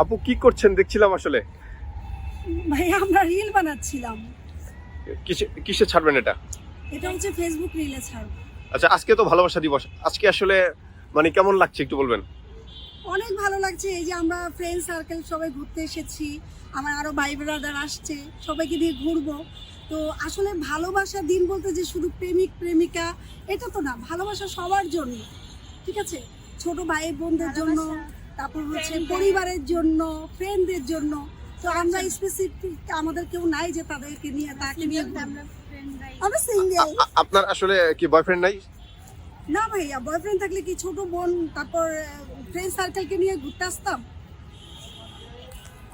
আপু কি করছেন? দেখছিলাম আসলে। ভাই আমরা রিল বানাচ্ছিলাম। কিসে কিসে ছাড়বেন এটা? এটা হচ্ছে ফেসবুক রিলে ছাড়ব। আচ্ছা আজকে তো ভালোবাসা দিবস। আজকে আসলে মানে কেমন লাগছে একটু বলবেন? অনেক ভালো লাগছে এই যে আমরা ফ্রেন্ড সার্কেল সবাই ঘুরতে এসেছি আমার আরও ভাই ব্রাদার আসছে সবাইকে দিয়ে ঘুরবো। তো আসলে ভালোবাসা দিন বলতে যে শুধু প্রেমিক প্রেমিকা এটা তো না ভালোবাসা সবার জন্য। ঠিক আছে? ছোট ভাই বোনদের জন্য তারপর হচ্ছে পরিবারের জন্য ফ্রেন্ডদের জন্য। তো আমরা স্পেসিফিক আমাদের কেউ নাই যে তাদেরকে নিয়ে তাকে নিয়ে। আমরা সিঙ্গেল আপনার আসলে কি বয়ফ্রেন্ড নাই? না ভাইয়া বয়ফ্রেন্ড থাকলে কি ছোট বোন তারপর ফ্রেন্ড সার্কেলকে নিয়ে ঘুরতে আসতাম?